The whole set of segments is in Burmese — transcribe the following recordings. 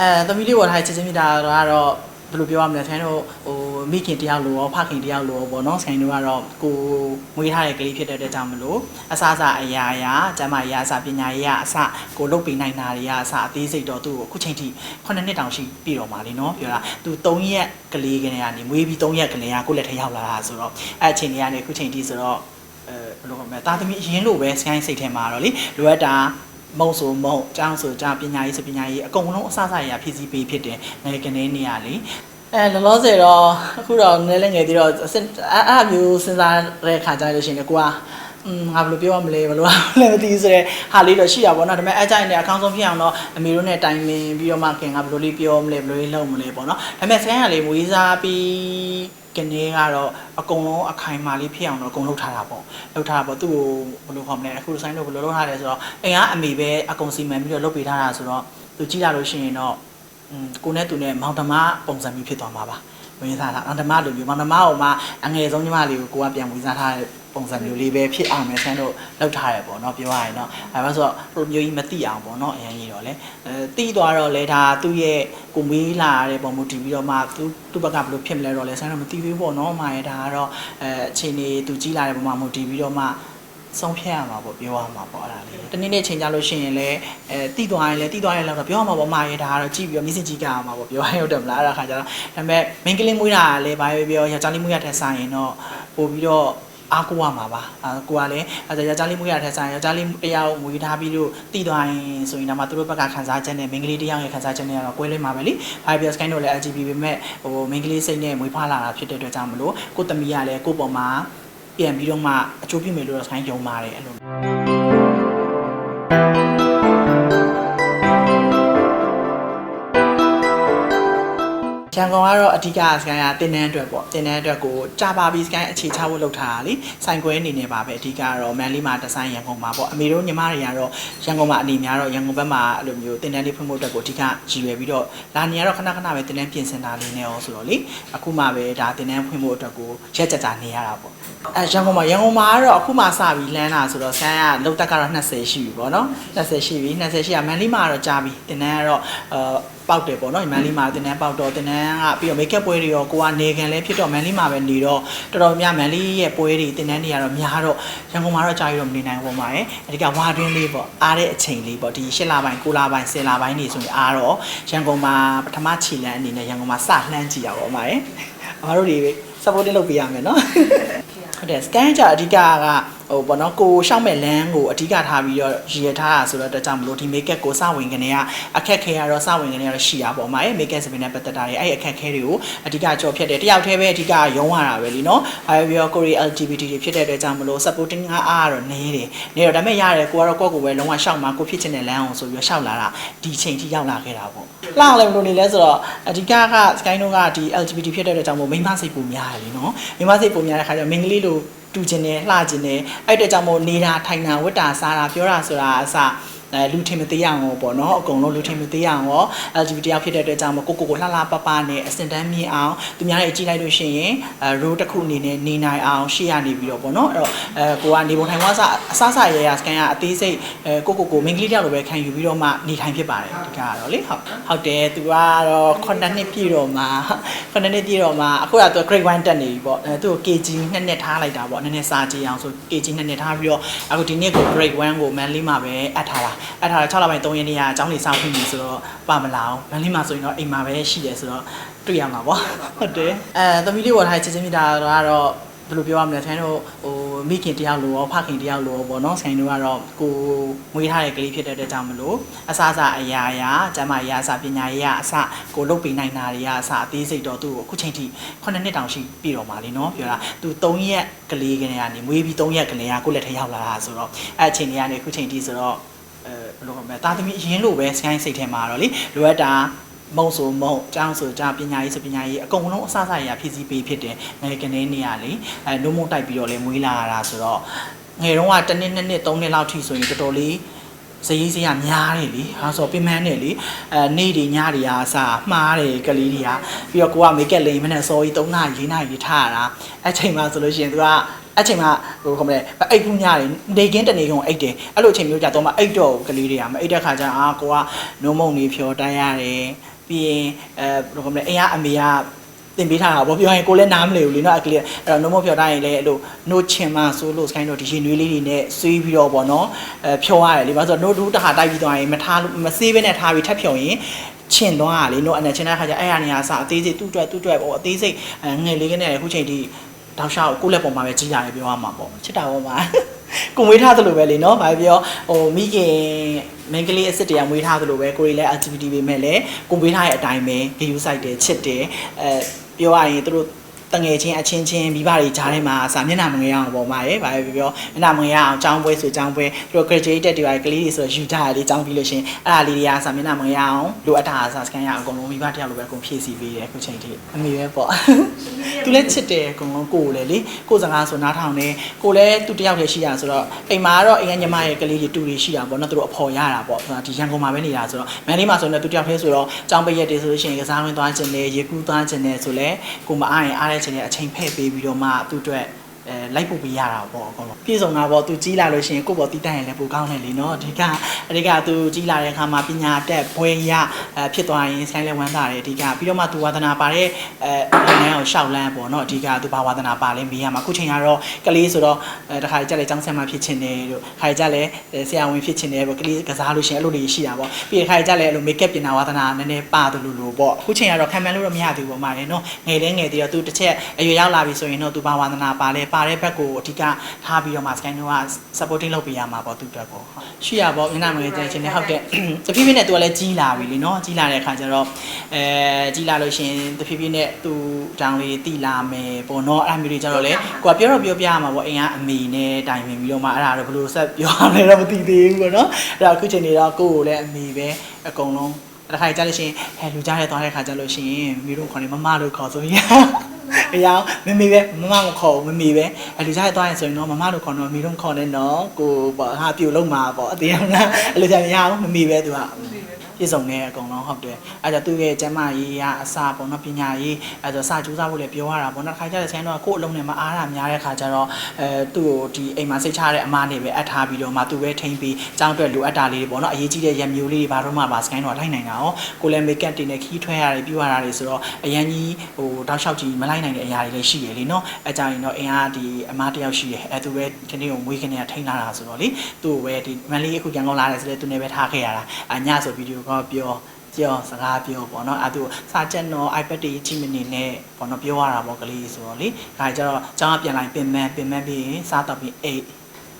အဲသမီးလေးပေါ်ထားချစ်ချင်းမြတ်တာကတော့ဘယ်လိုပြောရမလဲဆိုင်တို့ဟိုမိခင်တယောက်လိုရောဖခင်တယောက်လိုရောပေါ့နော်ဆိုင်တို့ကတော့ကိုမွေးထားတဲ့ကလေးဖြစ်တဲ့အတွက်ကြောင့်မလို့အစအစအရာရာကျမ်းမာရေးအစပညာရေးအစကိုလုတ်ပိနိုင်တာတွေကအစအသေးစိတ်တော့သူ့ကိုအခုချိန်ထိ9နှစ်တောင်ရှိပြီတော့မှာလीနော်ပြောတာသူ3ရက်ကလေးကနေကနေမွေးပြီး3ရက်ကလေးကကိုယ့်လက်ထဲရောက်လာတာဆိုတော့အဲ့အချိန်ကြီးကနေအခုချိန်ထိဆိုတော့အဲဘယ်လိုခေါ်မလဲတာသမီအရင်လိုပဲစကိုင်းစိတ်ထဲမှာတော့လေလိုအပ်တာ မုံဆိုမုံကျောင်းဆိုကျောင်းပညာရေးဆိုပညာရေးအကုန်လုံးအစစရရဖြည့်ဆည်းပေးဖြစ်တယ်ငယ်ကနေနေရလေအဲလောလောဆယ်တော့အခုတော့နည်းနည်းငယ်သေးတော့အစအဲ့အဲ့မျိုးစဉ်းစားတဲ့ခါကြလို့ရှိရင်လည်းကိုကอืมငါဘယ်လိုပြောရမလဲဘယ်လိုလဲမသိဘူးဆိုတော့ဟာလေးတော့ရှိရပါတော့ဒါပေမဲ့အဲ့ကြိုင်နေအကောင်းဆုံးဖြစ်အောင်တော့အမေတို့နဲ့တိုင်ပင်ပြီးတော့မှခင်ကဘယ်လိုလေးပြောမလဲဘယ်လိုလေးလုပ်မလဲပေါ့နော်ဒါပေမဲ့ဆိုင်ကလေးမွေးစားပြီး ကနေကတော့အကုန်လုံးအခိုင်အမာလေးဖြစ်အောင်တော့အကုန်လုပ်ထားတာပေါ့လုပ်ထားတာပေါ့သူ့ကိုဘယ်လိုခေါ်မလဲအခုဆိုင်တို့ဘယ်လိုလုပ်ထားလဲဆိုတော့အိမ်ကအမေပဲအကုန်စီမံပြီးတော့လုပ်ပေးထားတာဆိုတော့သူကြည့်လာလို့ရှိရင်တော့อืมကိုနဲ့သူနဲ့မောင်တမပုံစံမျိုးဖြစ်သွားမှာပါဝင်စားတာမောင်တမလိုမျိုးမောင်တမဟိုမှာအငယ်ဆုံးညီမလေးကိုကိုကပြန်ဝင်စားထားတဲ့ ပုံစံမျိုးလေးပဲဖြစ်အောင်မယ်ဆန်းတို့လောက်ထားတယ်ပေါ့နော်ပြောရရင်တော့အဲဒါဆိုတော့ဟိုမျိုးကြီးမသိအောင်ပေါ့နော်အရင်ကြီးတော့လေအဲတိသွားတော့လေဒါသူ့ရဲ့ကိုမေးလာတဲ့ပုံမူတည်ပြီးတော့မှသူသူ့ဘက်ကဘယ်လိုဖြစ်မလဲတော့လေဆန်းတော့မသိသေးဘူးပေါ့နော်မာရဒါကတော့အဲအချိန်နေသူကြီးလာတဲ့ပုံမှာမူတည်ပြီးတော့မှဆုံးဖြတ်ရမှာပေါ့ပြောရမှာပေါ့အဲ့ဒါလေးတနေ့နေ့ချိန်ကြလို့ရှိရင်လည်းအဲတိသွားရင်လည်းတိသွားရင်လည်းတော့ပြောရမှာပေါ့မာရဲဒါကတော့ကြည့်ပြီးတော့မျက်စိကြည့်ကြရမှာပေါ့ပြောရရင်ဟုတ်တယ်မလားအဲ့ဒါခါကျတော့ဒါပေမဲ့ main ကလေးမွေးတာကလည်းဘာပဲပြောယောက်ျားလေးမွေးရတဲ့ဆိုင်ရင်တော့ပို့ပြီးတော့ အားကိုးရမှာပါအာကိုကလည်းအဲယောက်ျားလေးမွေးရတဲ့ဆိုင်ယောက်ျားလေးတယောက်မွေးထားပြီးလို့တိသွားရင်ဆိုရင်တော့မှသူတို့ဘက်ကခံစားချက်နဲ့မင်းကလေးတယောက်ရဲ့ခံစားချက်နဲ့ကတော့ကွဲလွဲမှာပဲလေဘာပဲပြောစကိုင်းတို့လည်း LGBT ပဲမဲ့ဟိုမင်းကလေးစိတ်နဲ့မွေးဖွားလာတာဖြစ်တဲ့အတွက်ကြောင့်မလို့ကိုသမီးကလည်းကိုပေါ်မှာပြန်ပြီးတော့မှအချိုးပြမယ်လို့တော့ဆိုင်းကြုံပါတယ်အဲ့လို ရန်ကုန်ကတော့အဓိကစကိုင်းကတင်တန်းအတွက်ပေါ့တင်တန်းအတွက်ကိုကြာပါပြီစကိုင်းအခြေချဖို့လုပ်ထားတာလေစိုင်ကွဲအနေနဲ့ပါပဲအဓိကကတော့မန်လေးမှာဒီဇိုင်းရန်ကုန်မှာပေါ့အမေတို့ညီမတွေကတော့ရန်ကုန်မှာအနေများတော့ရန်ကုန်ဘက်မှာအဲ့လိုမျိုးတင်တန်းလေးဖွင့်ဖို့အတွက်ကိုအဓိကရည်ရွယ်ပြီးတော့လာနေရတော့ခဏခဏပဲတင်တန်းပြင်ဆင်တာလေးနဲ့ရောဆိုတော့လေအခုမှပဲဒါတင်တန်းဖွင့်ဖို့အတွက်ကိုရက်ကြကြနေရတာပေါ့အဲရန်ကုန်မှာရန်ကုန်မှာကတော့အခုမှစပြီးလမ်းလာဆိုတော့စမ်းကလောက်တက်ကတော့20ရှိပြီပေါ့နော်20ရှိပြီ20ရှိရမန်လေးမှာကတော့ကြာပြီတင်တန်းကတော့အာ ပေါက်တယ်ပေါ့နော်ဒီမန်လေးမှာတင်တန်းပေါက်တော့တင်တန်းကပြီးတော့မိတ်ကပ်ပွဲတွေရောကိုကနေခံလဲဖြစ်တော့မန်လေးမှာပဲနေတော့တော်တော်များမန်လေးရဲ့ပွဲတွေတင်တန်းတွေကတော့များတော့ရန်ကုန်မှာတော့ကြာရတော့မနေနိုင်ဘူးပေါ့မှာရယ်အဓိကဝါတွင်းလေးပေါ့အားတဲ့အချိန်လေးပေါ့ဒီ၈လပိုင်း9လပိုင်း10လပိုင်းနေဆိုရင်အားတော့ရန်ကုန်မှာပထမခြေလမ်းအနေနဲ့ရန်ကုန်မှာစလှမ်းကြည့်ရပါပေါ့မှာရယ်အမတို့တွေ supporting လုပ်ပေးရမယ်နော်ဟုတ်တယ် scan ကြအဓိကက ဟိုပေါ့နော်ကိုရှောက်မဲ့လမ်းကိုအဓိကထားပြီးတော့ရည်ရထားတာဆိုတော့တကြောင်မလို့ဒီ make up ကိုစဝင်ကနေကအခက်ခဲရတော့စဝင်ကနေကတော့ရှိရပါမှာရဲ့ make up စပင်းနဲ့ပတ်သက်တာတွေအဲ့ဒီအခက်ခဲတွေကိုအဓိကကြော်ဖြတ်တယ်တယောက်တည်းပဲအဓိကရုံးရတာပဲလीနော်အဲပြီးတော့ကိုရီ LGBT တွေဖြစ်တဲ့အတွက်ကြောင့်မလို့ supporting အားအားကတော့နေတယ်နေတော့ဒါပေမဲ့ရတယ်ကိုကတော့ကိုယ့်ကိုယ်ပဲလုံးဝရှောက်မှာကိုဖြစ်ချင်တဲ့လမ်းအောင်ဆိုပြီးတော့ရှောက်လာတာဒီချိန်ထိရောက်လာခဲ့တာပေါ့လှအောင်လည်းမလို့နေလဲဆိုတော့အဓိကက sky တို့ကဒီ LGBT ဖြစ်တဲ့အတွက်ကြောင့်မို့မိန်းမစိတ်ပူများတယ်လीနော်မိန်းမစိတ်ပူများတဲ့ခါကျတော့မင်္ဂလိလို့ တူကျင်တယ်လှကျင်တယ်အဲ့တဲ့ကြောင့်မို့နေတာထိုင်တာဝတ်တာစားတာပြောတာဆိုတာအစ အဲလူထင်မသေးအောင်ရောပေါ့နော်အကုန်လုံးလူထင်မသေးအောင်ရော LGBT တယောက်ဖြစ်တဲ့အတွက်ကြောင့်မို့ကိုကိုကိုလှလှပပနဲ့အစင်တန်းမြင့်အောင်သူများတွေကြည့်လိုက်လို့ရှိရင်အဲ row တစ်ခုအနေနဲ့နေနိုင်အောင်ရှေ့ရနေပြီးတော့ပေါ့နော်အဲ့တော့အဲကိုကနေပုံထိုင်ဝါစအစစရရစကန်ကအသေးစိတ်အဲကိုကိုကိုမင်္ဂလိတယောက်လိုပဲခံယူပြီးတော့မှနေထိုင်ဖြစ်ပါတယ်ဒီကတော့လေဟုတ်ဟုတ်တယ်သူကတော့9နှစ်ပြည့်တော့မှ9နှစ်ပြည့်တော့မှအခုကသူ grade 1တက်နေပြီပေါ့အဲသူ့ကို KG နှစ်နှစ်ထားလိုက်တာပေါ့နည်းနည်းစာကြည့်အောင်ဆို KG နှစ်နှစ်ထားပြီးတော့အခုဒီနှစ်ကို grade 1ကိုမန်လေးမှာပဲအပ်ထားတာအပ်ထားတာ6လပိုင်း3ရက်နေ့ကအကြောင်းလေးစောင့်ပြီးပြီဆိုတော့ပါမလာအောင်မန်လေးမှာဆိုရင်တော့အိမ်မှာပဲရှိတယ်ဆိုတော့တွေ့ရမှာပေါ့ဟုတ်တယ်အဲသမီးလေးပေါ်ထားချစ်ချင်းမြတ်တာကတော့ဘယ်လိုပြောရမလဲဆိုင်တို့ဟိုမိခင်တယောက်လိုရောဖခင်တယောက်လိုရောပေါ့နော်ဆိုင်တို့ကတော့ကိုမွေးထားတဲ့ကလေးဖြစ်တဲ့အတွက်ကြောင့်မလို့အစအစအရာရာကျမ်းမာရေးအစပညာရေးအစကိုလုတ်ပိနိုင်တာတွေကအစအသေးစိတ်တော့သူ့ကိုအခုချိန်ထိ9နှစ်တောင်ရှိပြီတော့မှာလीနော်ပြောတာသူ3ရက်ကလေးကနေကနေမွေးပြီး3ရက်ကလေးကကိုယ့်လက်ထဲရောက်လာတာဆိုတော့အဲ့အချိန်ကြီးကနေအခုချိန်ထိဆိုတော့အဲ ဘယ်လိုခေါ်မလဲတာသမီအရင်လိုပဲစကိုင်းစိတ်ထဲမှာတော့လေလိုအပ်တာမုံဆိုမုံကျောင်းဆိုကျောင်းပညာရေးဆိုပညာရေးအကုန်လုံးအစစရရဖြည့်ဆည်းပေးဖြစ်တယ်ငယ်ကနေနေရလေအဲနှုံမုံတိုက်ပြီးတော့လေမွေးလာရတာဆိုတော့ငယ်တော့ကတစ်နှစ်နှစ်နှစ်သုံးနှစ်လောက်ထိဆိုရင်တော်တော်လေးစရေးစရများတယ်လေဟာဆိုပင်မန်းတယ်လေအဲနေ့တွေညတွေအားစားမှားတယ်ကလေးတွေကပြီးတော့ကိုကမိတ်ကက်လိန်မနဲ့စောကြီး3နာရီ4နာရီထားရတာအဲ့ချိန်မှာဆိုလို့ရှိရင်သူက အဲ့ချိန်မှာဟိုခေါမလဲအိတ်ဘူးညတွေနေကင်းတနေကုန်အိတ်တယ်အဲ့လိုအချိန်မျိုးကြတော့မှအိတ်တော့ကလေးတွေကမအိတ်တဲ့ခါကျအာကိုကနိုးမုံနေဖြော်တိုင်းရတယ်ပြီးရင်အဲဘယ်လိုခေါမလဲအိမ်ကအမေကတင်ပေးထားတာဗောပြောရင်ကိုလည်းနားမလည်ဘူးလေနော်အကလေးအဲ့တော့နိုးမဖြော်တိုင်းရင်လည်းအဲ့လိုနိုးချင်မဆိုလို့စကိုင်းတော့ဒီရင်နွေးလေးတွေနဲ့ဆွေးပြီးတော့ဗောနော်အဲဖြော်ရတယ်လေဘာလို့ဆိုတော့နိုးဒူးတခါတိုက်ပြီးသွားရင်မထားလို့မဆေးဘဲနဲ့ထားပြီးထပ်ဖြော်ရင်ချင်သွားတာလေနို့အနေချင်တဲ့ခါကျအဲ့ရနေရာစအသေးစိတ်တူးတွက်တူးတွက်ပေါ့အသေးစိတ်ငယ်လေးကနေအခုချိန်ထိ တောက်လျှောက်ကိုယ့်လက်ပေါ်မှာပဲကြီးရတယ်ပြောရမှာပေါ့ချစ်တာပေါ့မှာကိုမွေးထားသလိုပဲလေနော်ဘာပြောဟိုမိခင်မင်္ဂလိအစ်စ်တရားမွေးထားသလိုပဲကိုရီလည်း activity ပေးမဲ့လေကိုမွေးထားတဲ့အတိုင်းပဲ view site တယ်ချစ်တယ်အဲပြောရရင်တို့ တငယ်ချင်းအချင်းချင်းမိဘတွေကြားထဲမှာစာမျက်နှာမငယ်အောင်ပေါ့မှာရယ်ဘာပဲပြောမျက်နှာမငယ်အောင်အကြောင်းပွဲဆိုအကြောင်းပွဲတို့ graduated တွေကလေးတွေဆိုယူကြရလေးအကြောင်းပြီးလို့ရှင်အဲ့ဒါလေးတွေကစာမျက်နှာမငယ်အောင်လိုအပ်တာစာ scan ရအောင်အကုန်လုံးမိဘတယောက်လိုပဲအကုန်ဖြည့်ဆည်းပေးတယ်အခုချိန်ထိအမေပဲပေါ့သူလည်းချစ်တယ်အကုန်လုံးကိုယ်လည်းလေကိုယ်စကားဆိုနားထောင်တယ်ကိုယ်လည်းသူတယောက်တည်းရှိရဆိုတော့အိမ်မှာကတော့အိမ်ကညီမရဲ့ကလေးတွေတူတွေရှိတာပေါ့နော်သူတို့အဖော်ရတာပေါ့ဒီရန်ကုန်မှာပဲနေတာဆိုတော့မန်လေးမှာဆိုတော့သူတယောက်တည်းဆိုတော့ကြောင်းပရက်တွေဆိုလို့ရှိရင်ကစားဝင်သွားခြင်းနဲ့ရေကူးသွားခြင်းနဲ့ဆိုလဲကိုမအားရင်အားရခြင်းနဲ့အချိန်ဖဲ့ပေးပြီးတော့မှသူ့အတွက် အဲလိုက်ပို့ပေးရတာပေါ့အကုန်လုံးပြည့်စုံတာပေါ့သူကြီးလာလို့ရှိရင်ကိုယ့်ပေါ်တည်တတ်ရင်လည်းပိုကောင်းတယ်လေနော်အဓိကအဓိကသူကြီးလာတဲ့အခါမှာပညာတက်ဘွဲရအဲဖြစ်သွားရင်ဆိုင်လည်းဝမ်းသာတယ်အဓိကပြီးတော့မှသူဝါသနာပါတဲ့အဲနန်းကိုရှောက်လန်းပေါ့နော်အဓိကသူဘာဝါသနာပါလဲမေးရမှာအခုချိန်ကတော့ကလေးဆိုတော့တခါကြက်လည်းចောင်းဆက်မှဖြစ်ချင်တယ်တို့ခါကြက်လည်းဆရာဝန်ဖြစ်ချင်တယ်ပေါ့ကလေးကစားလို့ရှိရင်အဲ့လိုတွေရှိတာပေါ့ပြီးခါကြက်လည်းအဲ့လို make up ပြင်တာဝါသနာနည်းနည်းပါတယ်လို့လို့ပေါ့အခုချိန်ကတော့ခံမှန်းလို့တော့မရသေးဘူးပေါ့မာတယ်နော်ငယ်လဲငယ်သေးတော့သူတစ်ချက်အရွယ်ရောက်လာပြီဆိုရင်တော့သူဘာဝါသနာပါလဲပါပါတဲ့ဘက်ကိုအဓိကထားပြီးတော့မှ scan တို့က supporting လုပ်ပေးရမှာပေါ့သူအတွက်ကိုရှိရပေါ့မျက်နှာမလဲကျန်ချင်းနဲ့ဟုတ်ကဲ့တဖြည်းဖြည်းနဲ့သူကလည်းကြီးလာပြီလीနော်ကြီးလာတဲ့အခါကျတော့အဲကြီးလာလို့ရှင်တဖြည်းဖြည်းနဲ့သူတောင်လေးတိလာမယ်ပေါ့နော်အဲ့မျိုးတွေကျတော့လေကိုကပြောတော့ပြောပြရမှာပေါ့အိမ်ကအမေနဲ့တိုင်ပင်ပြီးတော့မှအဲ့ဒါတော့ဘယ်လိုဆက်ပြောရမလဲတော့မသိသေးဘူးပေါ့နော်အဲ့ဒါအခုချိန်နေတော့ကိုကိုလည်းအမေပဲအကုန်လုံးတစ်ခါကြာလို့ရှင်ဟဲ့လူကြားရဲသွားတဲ့ခါကြာလို့ရှင်မိတို့ခေါ်နေမမလို့ခေါ်ဆိုရင် အရောင်မမေပဲမမမခေါ်ဘူးမမေပဲအဲလူကြားရဲသွားရင်ဆိုရင်တော့မမလို့ခေါ်တော့မိတို့ခေါ်နေတော့ကိုပေါ့ဟာပြုတ်လုံးမှာပေါ့အသေးအောင်လားအဲ့လိုကြမရအောင်မမေပဲသူက ပြည့်စုံနေအကုန်လုံးဟုတ်တယ်အဲဒါသူ့ရဲ့ကျမကြီးကအစာပေါ့နော်ပညာရေးအဲဆိုစာကြိုးစားဖို့လည်းပြောရတာပေါ့နော်တစ်ခါကျတဲ့ဆိုင်တော့ကိုယ့်အလုံးနဲ့မအားတာများတဲ့ခါကျတော့အဲသူ့ကိုဒီအိမ်မှာစိတ်ချတဲ့အမားနေပဲအပ်ထားပြီးတော့မှသူပဲထိမ့်ပြီးကျောင်းအတွက်လိုအပ်တာလေးတွေပေါ့နော်အရေးကြီးတဲ့ရံမျိုးလေးတွေဘာတော့မှပါစကိုင်းတော့လိုက်နိုင်တာရောကိုလည်း make up တင်နဲ့ခီးထွဲရတယ်ပြရတာတွေဆိုတော့အရန်ကြီးဟိုတောက်လျှောက်ကြီးမလိုက်နိုင်တဲ့အရာတွေလည်းရှိရလေနော်အဲကြောင့်ရင်တော့အင်အားဒီအမားတယောက်ရှိတယ်အဲသူပဲဒီနေ့ကိုမွေးခနေထိန်းလာတာဆိုတော့လေသူ့ကိုပဲဒီမန်လေးအခုရန်ကုန်လာတယ်ဆိုတော့သူနဲ့ပဲထားခဲ့ရတာအညဆိုဗီဒီယိုကောပြောကြောစကားပြောပေါ့နော်အဲသူစာချက်တော့ iPad တွေကြည့်မနေနဲ့ပေါ့နော်ပြောရတာပေါ့ကလေးဆိုတော့လေဒါကြတော့ကျောင်းကပြန်လာရင်ပင်မပင်မပြီးရင်စားတော့ပြီးအိတ်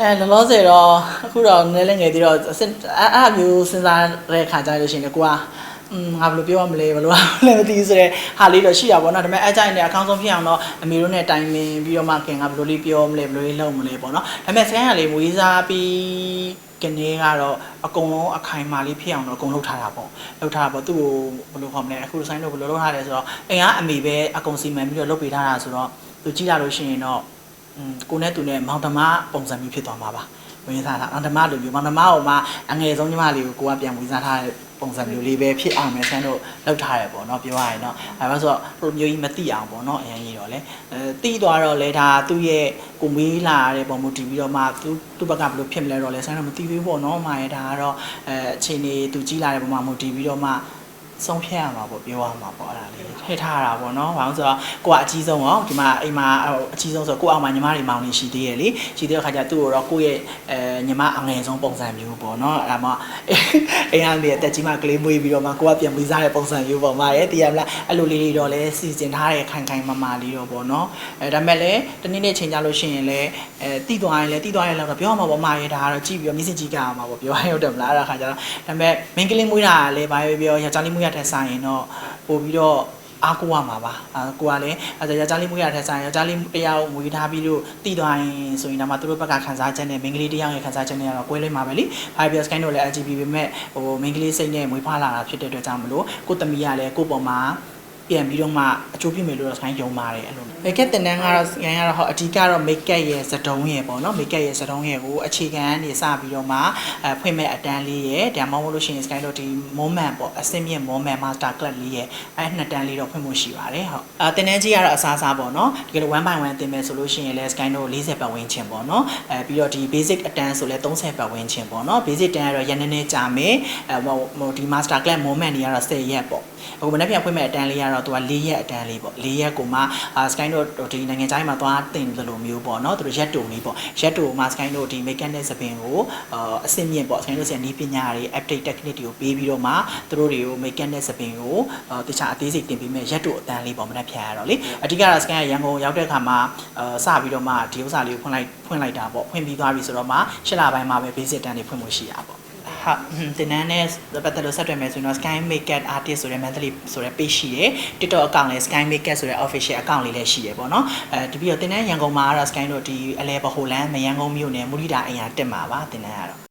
အဲလောလောဆယ်တော့အခုတော့နည်းနည်းငယ်သေးတော့အဲ့အဲ့မျိုးစဉ်းစားတဲ့ခါကြလို့ရှိရင်ကိုကอืมငါဘယ်လိုပြောရမလဲဘယ်လိုလဲမသိဘူးဆိုတော့ဟာလေးတော့ရှိတာပေါ့နော်ဒါပေမဲ့အကြိုက်နဲ့အကောင်းဆုံးဖြစ်အောင်တော့အမေတို့နဲ့တိုင်ပင်ပြီးတော့မှခင်ကဘယ်လိုလေးပြောမလဲဘယ်လိုလေးလုပ်မလဲပေါ့နော်ဒါပေမဲ့စကန်ရလေးမွေးစားပြီး ကနေကတော့အကုန်လုံးအခိုင်အမာလေးဖြစ်အောင်တော့အကုန်လုပ်ထားတာပေါ့လုပ်ထားတာပေါ့သူ့ကိုဘယ်လိုခေါ်မလဲအခုဆိုင်လို့ဘယ်လိုလုပ်ထားလဲဆိုတော့အိမ်ကအမေပဲအကုန်စီမံပြီးတော့လုပ်ပေးထားတာဆိုတော့သူကြည့်လာလို့ရှိရင်တော့อืมကိုနဲ့သူနဲ့မောင်တမပုံစံမျိုးဖြစ်သွားမှာပါဝင်စားတာမောင်တမလိုမျိုးမောင်တမဟိုမှာအငယ်ဆုံးညီမလေးကိုကိုကပြန်ဝင်စားထားတဲ့ ပုံစံမျိုးလေးပဲဖြစ်အောင်မယ်ဆန်းတို့လောက်ထားရပေါ့နော်ပြောရရင်တော့အဲဒါဆိုတော့မျိုးကြီးမသိအောင်ပေါ့နော်အရင်ကြီးတော့လေအဲတိသွားတော့လေဒါသူ့ရဲ့ကိုမေးလာတဲ့ပုံမူတည်ပြီးတော့မှသူသူ့ဘက်ကဘယ်လိုဖြစ်မလဲတော့လေဆန်းတော့မသိသေးဘူးပေါ့နော်မာရဒါကတော့အဲအချိန်နေသူကြီးလာတဲ့ပုံမှာမူတည်ပြီးတော့မှ ဆုံးဖြတ်ရမှာပေါ့ပြောရမှာပေါ့အဲ့ဒါလေးထည့်ထားတာပေါ့နော်။ဘာလို့ဆိုတော့ကိုကအကြီးဆုံးရောဒီမှာအိမ်မှာအကြီးဆုံးဆိုကိုအောင်မှာညီမတွေမောင်နေရှိသေးရလေ။ရှိသေးတဲ့ခါကျသူ့ကိုတော့ကိုရဲ့အဲညီမအငယ်ဆုံးပုံစံမျိုးပေါ့နော်။အဲ့ဒါမှအိမ်ကနေတက်ကြီးမှကလေးမွေးပြီးတော့မှကိုကပြန်ပြီးစားတဲ့ပုံစံမျိုးပေါ့မာရဲ့တည်ရမလား။အဲ့လိုလေးတွေတော့လဲစီစဉ်ထားတဲ့ခိုင်ခိုင်မာမာလေးတော့ပေါ့နော်။အဲဒါမဲ့လည်းတနေ့နေ့ချိန်ကြလို့ရှိရင်လည်းအဲတိသွားရင်လည်းတိသွားရင်လည်းတော့ပြောမှာပေါ့မာရဲ့ဒါကတော့ကြည့်ပြီးတော့မျက်စိကြည့်ကြရမှာပေါ့ပြောရရုံတယ်မလားအဲ့ဒါခါကျတော့ဒါမဲ့မင်းကလေးမွေးတာလည်းဘာပဲပြောယောက်ျားလေးမွေးရတဲ့ဆိုင်ရင်တော့ပို့ပြီးတော့အားကိုးရမှာပါအာကိုကလည်းအဲယောက်ျားလေးမွေးရတဲ့ဆိုင်ယောက်ျားလေးတယောက်မွေးထားပြီးလို့တည်သွားရင်ဆိုရင်တော့မှသူတို့ဘက်ကခံစားချက်နဲ့မိန်းကလေးတယောက်ရဲ့ခံစားချက်နဲ့ကတော့ကွဲလွဲမှာပဲလी Fiber Scan တို့လည်း LGBT ပဲမဲ့ဟိုမိန်းကလေးစိတ်နဲ့မွေးဖွားလာတာဖြစ်တဲ့အတွက်ကြောင့်မလို့ကိုသမီးကလည်းကိုပေါ်မှာ ပြန်ပြီးတော့မှအကျိုးပြမယ်လို့တော့ sky ယုံပါတယ်အဲ့လို makeup တင်တန်းကတော့ sky ကတော့ဟောအဓိကတော့ makeup ရဲ့စတုံးရဲ့ပေါ့နော် makeup ရဲ့စတုံးရဲ့ကိုအခြေခံကနေစပြီးတော့မှအဲဖွင့်မဲ့အတန်းလေးရဲ့ဒါမှမဟုတ်လို့ရှိရင် sky တော့ဒီ moment ပေါ့အစင်းမြင့် moment master class လေးရဲ့အဲနှစ်တန်းလေးတော့ဖွင့်ဖို့ရှိပါတယ်ဟုတ်အာတင်တန်းကြီးကတော့အစားအစားပေါ့နော်တကယ်လို့1 by 1တင်မယ်ဆိုလို့ရှိရင်လည်း sky တော့40ပတ်ဝန်းကျင်ပေါ့နော်အဲပြီးတော့ဒီ basic အတန်းဆိုလည်း30ပတ်ဝန်းကျင်ပေါ့နော် basic တန်းကတော့ရန်နေနေကြာမယ်အဲဟိုဟိုဒီ master class moment တွေကတော့10ရက်ပေါ့အခုမနေ့ပြန်ဖွင့်မဲ့အတန်းလေးကတော့သူက4ရက်အတန်းလေးပေါ့4ရက်ကိုမှအာ sky တော့ဒီနိုင်ငံခြားမှာသွားတင်တယ်လို့မျိုးပေါ့နော်သူတို့ရက်တုံလေးပေါ့ရက်တုံမှာ sky တို့ဒီ mechanic စပင်ကိုအာအဆင့်မြင့်ပေါ့ sky တို့ဆီကနီးပညာတွေ update technique တွေကိုပေးပြီးတော့မှသူတို့တွေကို mechanic စပင်ကိုအာတခြားအသေးစိတ်တင်ပေးမဲ့ရက်တုံအတန်းလေးပေါ့မနေ့ပြန်ရတော့လေအဓိကတော့ sky ကရန်ကုန်ရောက်တဲ့အခါမှာအာစပြီးတော့မှဒီဥစ္စာလေးကိုဖွင့်လိုက်ဖွင့်လိုက်တာပေါ့ဖွင့်ပြီးသွားပြီဆိုတော့မှ၈လပိုင်းမှာပဲ basic တန်းတွေဖွင့်ဖို့ရှိတာပေါ့ဟာ တင်နန်းနဲ့ပတ်သက်လို့ဆက်သွယ်မယ်ဆိုရင်တော့ Sky Makeup Artist ဆိုတဲ့ monthly ဆိုတဲ့ page ရှိရယ် TikTok account လည်း Sky Makeup ဆိုတဲ့ official account လေးလည်းရှိရယ်ပေါ့နော်အဲဒီပြီးတော့တင်နန်းရန်ကုန်မှာကတော့ Sky တို့ဒီအလဲပဟိုလန်မရန်ကုန်မြို့နယ်မူရိတာအင်ယာတက်မှာပါတင်နန်းကတော့